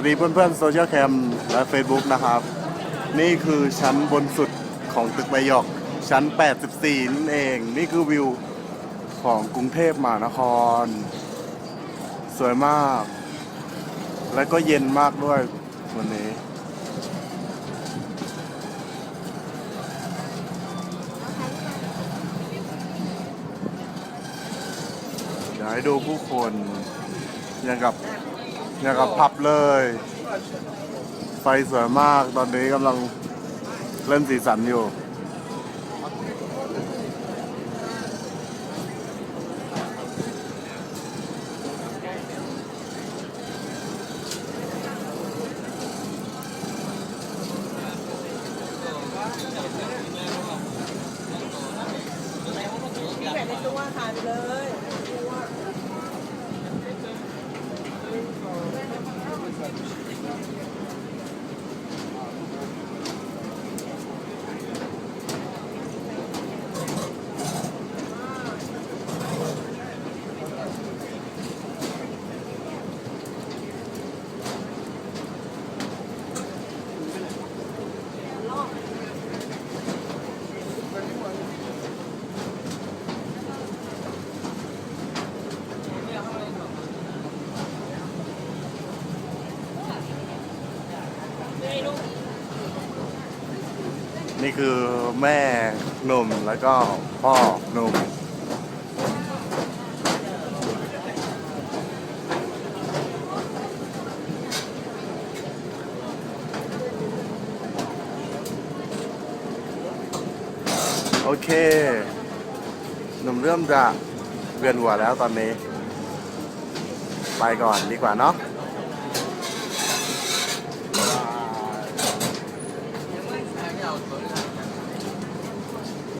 วัสดีเพื่อนๆโซเชียลแคมและ Facebook นะครับ นี่คือชั้นบนสุดของตึกใบหยกชั้น 84 นั่นเอง นี่คือวิวของกรุงเทพมหานคร สวยมาก และก็เย็นมากด้วยวันนี้ อยากให้ดูผู้คนอย่างกับ อย่างกับพับเลย ไฟสวยมากตอนนี้กำลังเล่นสีสันอยู่ แบบในตัวขายไปเลย นี่คือแม่หนุ่มแล้วก็พ่อหนุ่มโอเค หนุ่มเริ่มจะเวียนหัวแล้วตอนนี้ ไปก่อนดีกว่าเนาะ 到的。